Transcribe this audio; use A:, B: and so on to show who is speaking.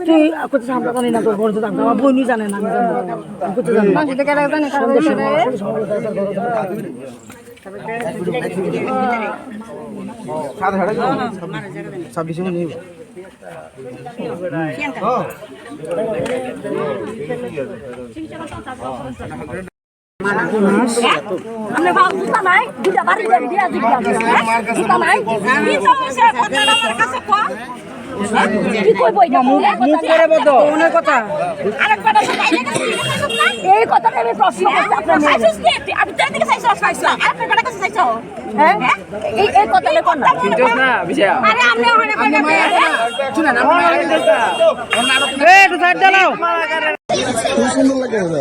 A: তুই কোথায় আমরা জানি না তোর বড় তো আমার বোনই জানে না আমি কোথায় জানি না।
B: মাঝে কেডা জানে কার হচ্ছে
A: আমরা বাবু জুতা নাই দুটা বাড়ি যাবি দিয়া দিবি জুতা নাই কি সমস্যা? কথা আমার কাছে কো কি কই বই না মুখ করে বতো কোনের কথা। আরেকবার এই কথাটা আমি প্রশ্ন করতে আপনার সাইছিস কি আমি তোর দিকে সাইছিস সাইছিস আরেকবার কথা কাছে সাইছিস হ্যাঁ? এই এই কথাটা কোন না চিন্তাস না বিষয় আরে আমি ওখানে কই শুনেন আমি এই তো সাইড দাও
C: খুব সুন্দর লাগে দাদা